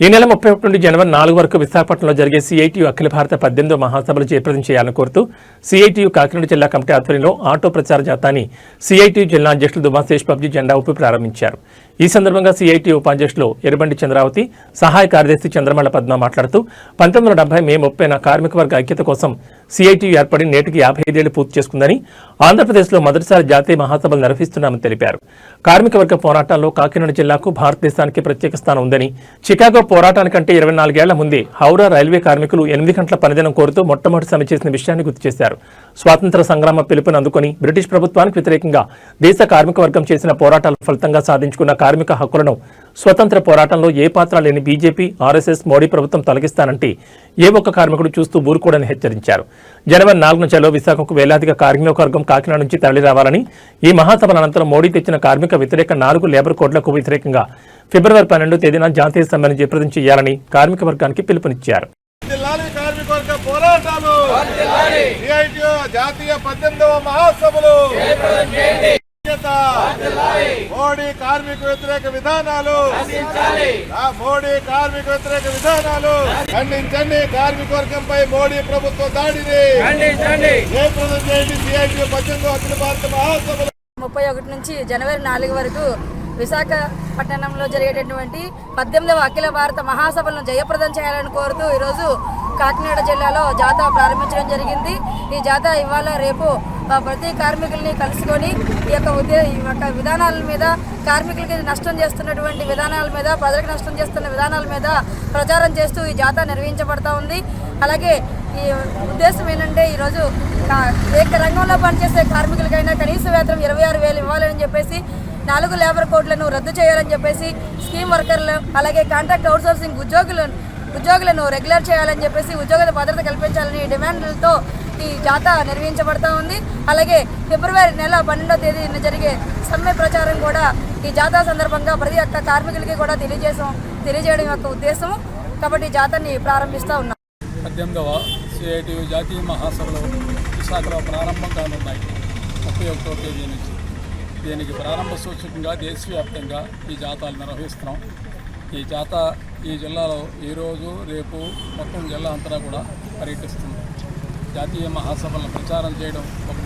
ఈ నెల ముప్పై ఒకటి నుండి జనవరి నాలుగు వరకు విశాఖపట్నంలో జరిగే సిఐటియు అఖిల భారత పద్దెనిమిదో మహాసభలు జయప్రదం చేయాలని కోరుతూ సిఐటియు కాకినాడ జిల్లా కమిటీ ఆధ్వర్యంలో ఆటో ప్రచార జాతాన్ని సిఐటియు జిల్లా అధ్యక్షులు దుమాశేష్ బాబ్జీ జెండా ఊపి ప్రారంభించారు. ఈ సందర్భంగా సిఐటి ఉపాధ్యక్షులు ఎర్రబండి చంద్రావతి సహాయ కార్యదర్శి చంద్రమల్ల పద్మ మాట్లాడుతూ పంతొమ్మిది వందల డెబ్బై మే ముప్పైన కార్మిక వర్గ ఐక్యత కోసం సిఐటి ఏర్పడి నేటికి యాభై ఐదేళ్ళు పూర్తి చేసుకుందని ఆంధ్రప్రదేశ్లో మొదటిసారి జాతీయ మహాసభలు నిర్వహిస్తున్నామని తెలిపారు. కార్మిక వర్గ పోరాటాల్లో కాకినాడ జిల్లాకు భారతదేశానికి ప్రత్యేక స్థానం ఉందని చికాగో పోరాటానికంటే ఇరవై నాలుగేళ్ళ ముందే హౌరా రైల్వే కార్మికులు ఎనిమిది గంటల పనిదినం కోరుతూ మొట్టమొదటి సమ్మె చేసిన విషయాన్ని గుర్తు చేశారు. స్వాతంత్ర సంగ్రామ పిలుపును అందుకుని బ్రిటిష్ ప్రభుత్వానికి వ్యతిరేకంగా దేశ కార్మిక వర్గం చేసిన పోరాటాల ఫలితంగా సాధించుకున్న కార్మిక హక్కులను స్వతంత్ర పోరాటంలో ఏ పాత్ర లేని బీజేపీ ఆర్ఎస్ఎస్ మోడీ ప్రభుత్వం తొలగిస్తానంటే ఏ ఒక్క కార్మికుడు చూస్తూ ఊరుకోడని హెచ్చరించారు. జనవరి నాలుగున చలో విశాఖకు వేలాదిగా కార్మిక వర్గం కాకినాడ నుంచి తరలి రావాలని ఈ మహాసభల అనంతరం మోడీ తెచ్చిన కార్మిక వ్యతిరేక నాలుగు లేబర్ కోడ్లకు వ్యతిరేకంగా ఫిబ్రవరి పన్నెండు తేదీన జాతీయ సమ్మెను జయప్రదం చేయాలని కార్మిక వర్గానికి పిలుపునిచ్చారు. పోరాటాలు. జాతీయ పద్దెనిమిదవ మహాసభలు. కార్మిక వ్యతిరేక విధానాలు. ఆ మోడీ కార్మిక వ్యతిరేక విధానాలు. ఖండించండి కార్మిక వర్గంపై మోడీ ప్రభుత్వ దాడిని. ముప్పై ఒకటి నుంచి జనవరి నాలుగు వరకు విశాఖపట్టణంలో జరిగేటటువంటి పద్దెనిమిదవ అఖిల భారత మహాసభలను జయప్రదం చేయాలని కోరుతూ ఈరోజు కాకినాడ జిల్లాలో జాతా ప్రారంభించడం జరిగింది. ఈ జాతా ఇవాళ రేపు ప్రతి కార్మికుల్ని కలుసుకొని ఈ యొక్క ఉద్యో ఈ యొక్క విధానాల మీద కార్మికులకి నష్టం చేస్తున్నటువంటి విధానాల మీద ప్రజలకు నష్టం చేస్తున్న విధానాల మీద ప్రచారం చేస్తూ ఈ జాతా నిర్వహించబడతా ఉంది. అలాగే ఈ ఉద్దేశం ఏంటంటే ఈరోజు ఏ రంగంలో పనిచేసే కార్మికులకైనా కనీస వేతనం ఇరవై ఆరు వేలు ఇవ్వాలని చెప్పేసి నాలుగు లేబర్ కోడ్లను రద్దు చేయాలని చెప్పేసి స్కీమ్ వర్కర్లు అలాగే కాంట్రాక్ట్ అవుట్సోర్సింగ్ ఉద్యోగులను ఉద్యోగులను రెగ్యులర్ చేయాలని చెప్పేసి ఉద్యోగుల భద్రత కల్పించాలని డిమాండ్లతో ఈ జాతా నిర్వహించబడతా ఉంది. అలాగే ఫిబ్రవరి నెల పన్నెండో తేదీన జరిగే సమ్మె ప్రచారం కూడా ఈ జాతా సందర్భంగా ప్రతి ఒక్క కార్మికులకి కూడా తెలియజేసాం తెలియజేయడం యొక్క ఉద్దేశం కాబట్టి ఈ జాతాని ప్రారంభిస్తూ ఉన్నాం. పద్దెనిమిదవ సిఐటి జాతీయ మహాసభలు విశాఖలో ప్రారంభం కానున్నాయి. ముప్పై ఒకటో తేదీ నుంచి. దీనికి ప్రారంభ సూచకంగా దేశవ్యాప్తంగా ఈ జాతాలు నిర్వహిస్తున్నాం. ఈ జాత ఈ జిల్లాలో ఈరోజు రేపు మొత్తం జిల్లా అంతా కూడా పర్యటిస్తుంది. జాతీయ మహాసభలను ప్రచారం చేయడం ఒకటే